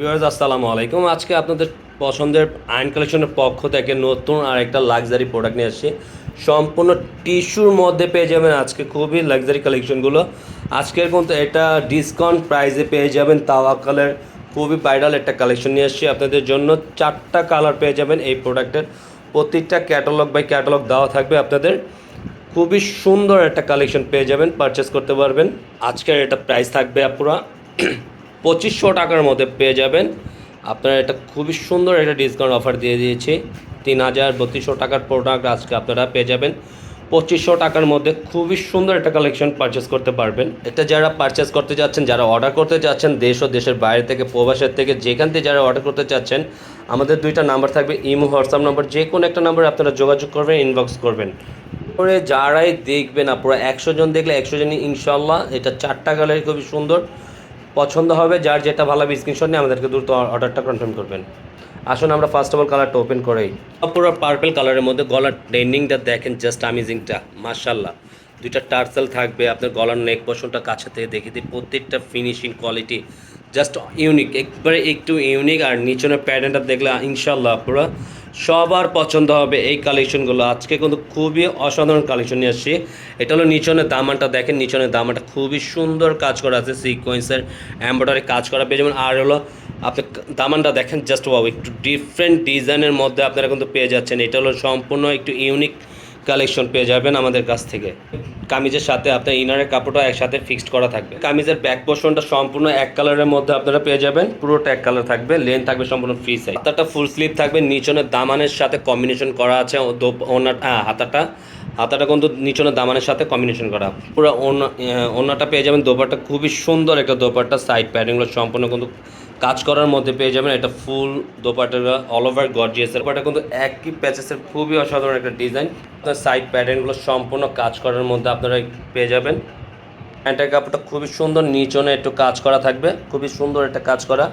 Viewers আসসালামু আলাইকুম। আজকে আপনাদের পছন্দের আইন কালেকশনের পক্ষ থেকে নতুন আর একটা লাক্সারি প্রোডাক্ট নিয়ে আসছি। সম্পূর্ণ টিস্যুর মধ্যে পেয়ে যাবেন আজকে খুবই লাক্সারি কালেকশনগুলো আজকের কিন্তু এটা ডিসকাউন্ট প্রাইসে পেয়ে যাবেন। তাওয়াকালের খুবই ভাইরাল একটা কালেকশন নিয়ে আসছি। আপনাদের জন্য চারটা কালার পেয়ে যাবেন এই প্রোডাক্টের প্রত্যেকটা ক্যাটালগ বাই ক্যাটালগ দেওয়া থাকবে আপনাদের। খুবই সুন্দর একটা কালেকশন পেয়ে যাবেন পারচেস করতে পারবেন। আজকের এটা প্রাইস থাকবে পুরা পঁচিশশো টাকার মধ্যে পেয়ে যাবেন। আপনারা এটা খুবই সুন্দর একটা ডিসকাউন্ট অফার দিয়ে দিয়েছি। তিন হাজার বত্রিশশো টাকার প্রোডাক্ট আজকে আপনারা পেয়ে যাবেন। পঁচিশশো টাকার মধ্যে খুবই সুন্দর একটা কালেকশন পারচেস করতে পারবেন। এটা যারা পারচেস করতে যাচ্ছেন, যারা অর্ডার করতে যাচ্ছেন, দেশ ও দেশের বাইরে থেকে, প্রবাসের থেকে, যেখান থেকে যারা অর্ডার করতে চাচ্ছেন, আমাদের দুইটা নাম্বার থাকবে, ইমো, হোয়াটসঅ্যাপ নাম্বার যে কোনো একটা নাম্বারে আপনারা যোগাযোগ করবেন ইনবক্স করবেন। করে যারাই দেখবেন পুরো একশো জন দেখলে একশো জনই ইনশাল্লাহ এটা চারটা কালার খুবই সুন্দর। পছন্দ হবে, যার যেটা ভালো হবে স্ক্রিনশট নিয়ে আমাদেরকে দ্রুত অর্ডারটা কনফার্ম করবেন। আসুন আমরা ফার্স্ট অফ অল কালারটা ওপেন করেই। পুরো পার্পল কালারের মধ্যে গলার ট্রেন্ডিংটা দেখেন জাস্ট আমেজিংটা মার্শাল্লাহ দুইটা টার্সেল থাকবে, আপনার গলার নেক পোর্শনটা কাছে থেকে দেখে দিই প্রত্যেকটা ফিনিশিং কোয়ালিটি জাস্ট ইউনিক একবারে একটু ইউনিক আর নিচনের প্যাটার্নটা দেখলে ইনশাল্লাহ পুরো সবার পছন্দ হবে এই কালেকশনগুলো আজকে কিন্তু খুবই অসাধারণ কালেকশন নিয়ে আসছি। এটা হলো নিচনের দামানটা, দেখেন নিচনের দামানটা খুবই সুন্দর কাজ করা আছে সিকোয়েন্সের এম্ব্রয়ডারি কাজ করা। পেয়ে যাবেন। আর হলো আপনি দামানটা দেখেন জাস্ট ওয়াও একটু ডিফারেন্ট ডিজাইনের মধ্যে আপনারা কিন্তু পেয়ে যাচ্ছেন। এটা হলো সম্পূর্ণ একটু ইউনিক কালেকশন পেয়ে যাবেন আমাদের কাছ থেকে। কামিজের সাথে আপনার ইনারের কাপড়টা একসাথে ফিক্সড করা থাকবে। কামিজের ব্যাক পোর্শনটা সম্পূর্ণ এক কালারের মধ্যে আপনারা পেয়ে যাবেন। পুরোটা এক কালার থাকবে লেন থাকবে সম্পূর্ণ ফ্রি সাইজ হাতাটা ফুল স্লিভ থাকবে, নিচনের দামানের সাথে কম্বিনেশন করা আছে ওনার হাতাটা। হাতাটা কিন্তু নিচনের দামানের সাথে কম্বিনেশন করা। পুরো ওনাটা পেয়ে যাবেন দোপারটা খুবই সুন্দর একটা দোপারটা সাইড প্যাডিংগুলো সম্পূর্ণ কিন্তু কাজ করার মধ্যে পেয়ে যাবেন এটা ফুল দোপাটা অল ওভার গর্জিয়াসের দোপাটা কিন্তু একই প্যাচেসের খুবই অসাধারণ একটা ডিজাইন আপনার সাইড প্যাটার্নগুলো সম্পূর্ণ কাজ করার মধ্যে আপনারা পেয়ে যাবেন। প্যান্টের কাপড়টা খুবই সুন্দর নিচনে একটু কাজ করা থাকবে। খুবই সুন্দর একটা কাজ করা।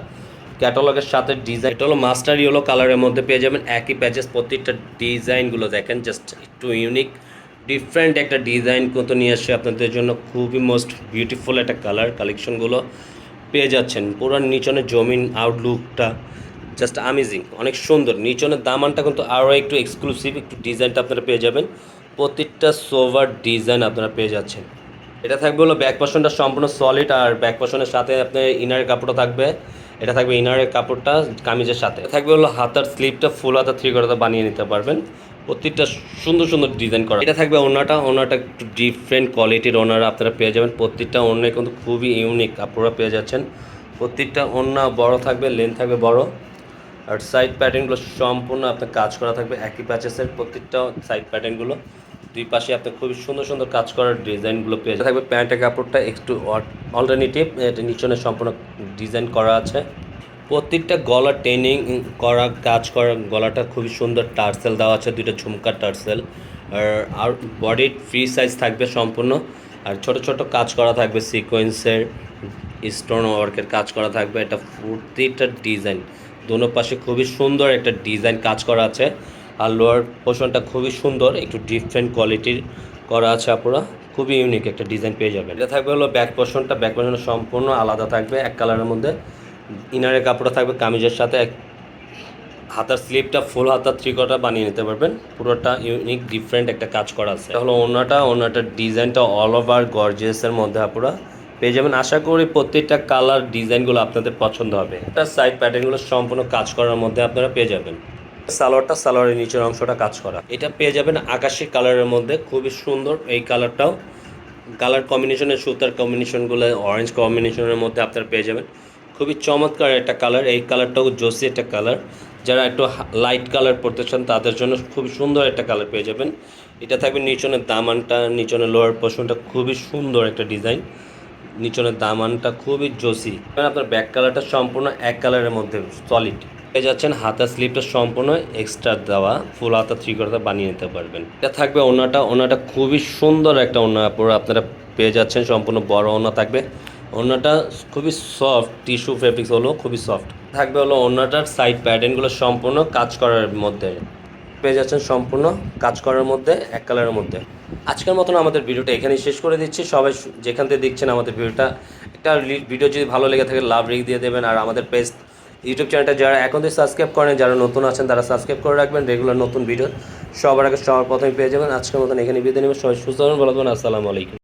ক্যাটালগের সাথে ডিজাইন এটা হলো মাস্টার ইয়েলো কালারের মধ্যে পেয়ে যাবেন। একই প্যাচেস প্রত্যেকটা ডিজাইনগুলো দেখেন জাস্ট একটু ইউনিক ডিফারেন্ট একটা ডিজাইন কিন্তু নিয়ে আসছে আপনাদের জন্য খুবই মোস্ট বিউটিফুল একটা কালার কালেকশনগুলো পেয়ে যাচ্ছেন। পুরো নিচনের জমিন আউটলুকটা জাস্ট আমেজিং অনেক সুন্দর। নিচনের দামানটা কিন্তু আরও একটু এক্সক্লুসিভ একটু ডিজাইনটা আপনারা পেয়ে যাবেন। প্রত্যেকটা সোভার ডিজাইন আপনারা পেয়ে যাচ্ছেন। এটা থাকবে হলো ব্যাক পোর্শনটা সম্পূর্ণ সলিড আর ব্যাক পোর্শনের সাথে আপনার ইনারের কাপড়টা থাকবে। এটা থাকবে ইনারের কাপড়টা কামিজের সাথে। থাকবে হলো হাতার স্লিপটা ফুল হাতা থ্রি করাতে বানিয়ে নিতে পারবেন। প্রত্যেকটা সুন্দর সুন্দর ডিজাইন করা। এটা থাকবে ওনাটা ওনাটা একটু ডিফারেন্ট কোয়ালিটির ওনার আপনারা পেয়ে যাবেন। প্রত্যেকটা ওনায় কিন্তু খুবই ইউনিক আপনারা পেয়ে যাচ্ছেন। প্রত্যেকটা ওনা বড় থাকবে লেন্থ থাকবে বড়। আর সাইড প্যাটার্নগুলো সম্পূর্ণ আপনার কাজ করা থাকবে একই প্যাচেসের প্রত্যেকটা সাইড প্যাটার্নগুলো দুই পাশে আপনার খুবই সুন্দর সুন্দর কাজ করার ডিজাইনগুলো পেয়ে। থাকবে প্যান্টের কাপড়টা একটু অল্টারনেটিভ এটা নিচনে সম্পূর্ণ ডিজাইন করা আছে। প্রত্যেকটা গলা ট্রেনিং করা, কাজ করা গলাটা খুবই সুন্দর টার্সেল দেওয়া আছে, দুইটা ঝুমকা টার্সেল। আর বডির ফ্রি সাইজ থাকবে সম্পূর্ণ। আর ছোট ছোট কাজ করা থাকবে, সিকোয়েন্সের, স্টোন ওয়ার্কের কাজ করা থাকবে। এটা প্রত্যেকটা ডিজাইন, দোনো পাশে খুবই সুন্দর একটা ডিজাইন কাজ করা আছে। আর লোয়ার পোর্শনটা খুবই সুন্দর, একটু ডিফারেন্ট কোয়ালিটির করা আছে আপনারা খুবই ইউনিক একটা ডিজাইন পেয়ে যাবেন। এটা থাকবে হলো ব্যাক পোর্শনটা, ব্যাক পোর্শন সম্পূর্ণ আলাদা থাকবে এক কালারের মধ্যে। ইনারের কাপড়টা থাকবে, কামিজের সাথে এক হাতার স্লিপটা ফুল হাতার থ্রিকটা বানিয়ে নিতে পারবেন। পুরোটা ইউনিক ডিফারেন্ট একটা কাজ করা আছে। হলো ওনাটা ওনাটার ডিজাইনটা অল ওভার গর্জিয়াসের মধ্যে আপনারা পেয়ে যাবেন। আশা করি প্রত্যেকটা কালার ডিজাইনগুলো আপনাদের পছন্দ হবে। এটা সাইড প্যাটার্নগুলো সম্পূর্ণ কাজ করার মধ্যে আপনারা পেয়ে যাবেন। সালোয়ারটা সালোয়ারের নিচের অংশটা কাজ করা। এটা পেয়ে যাবেন আকাশি কালারের মধ্যে। খুবই সুন্দর এই কালারটাও কালার কম্বিনেশনের সুতার কম্বিনেশনগুলো অরেঞ্জ কম্বিনেশনের মধ্যে আপনারা পেয়ে যাবেন। খুবই চমৎকার একটা কালার এই কালারটাও জোসি একটা কালার যারা একটু লাইট কালার পরতে চান, তাদের জন্য খুবই সুন্দর একটা কালার পেয়ে যাবেন। এটা থাকবে নিচনের দামানটা, নিচনের লোয়ার পোর্শনটা খুবই সুন্দর একটা ডিজাইন নিচনের দামানটা খুবই জোসি আপনার ব্যাক কালারটা সম্পূর্ণ এক কালারের মধ্যে সলিড পেয়ে যাচ্ছেন হাতা স্লিপটা সম্পূর্ণ এক্সট্রা দেওয়া ফুল হাতা থ্রি করতে বানিয়ে নিতে পারবেন। এটা থাকবে ওনাটা ওনাটা খুবই সুন্দর একটা ওনা আপনারা পেয়ে যাচ্ছেন, সম্পূর্ণ বড় ওনা থাকবে। ওনাটা খুবই সফট টিস্যু ফেব্রিক্স হলো খুবই সফট থাকবে হলো ওনাটার সাইড প্যাটার্নগুলো সম্পূর্ণ কাজ করার মধ্যে। পেয়ে যাচ্ছেন সম্পূর্ণ কাজ করার মধ্যে, এক কালারের মধ্যে। আজকের মতন আমাদের ভিডিওটা এখানেই শেষ করে দিচ্ছি। সবাই যেখান থেকে দেখছেন আমাদের ভিডিওটা, একটা ভিডিও যদি ভালো লেগে থাকে লাভ রেখ দিয়ে দেবেন। আর আমাদের পেজ ইউটিউব চ্যানেলটা যারা এখন থেকে সাবস্ক্রাইব করেন, যারা নতুন আছেন, তারা সাবস্ক্রাইব করে রাখবেন। রেগুলার নতুন ভিডিও সবার আগে সবার প্রথমে পেয়ে যাবেন। আজকের মতন এখানে বিদায় নেবেন সবাই সুস্থ হবেন ভালো থাকবেন আসসালামু আলাইকুম।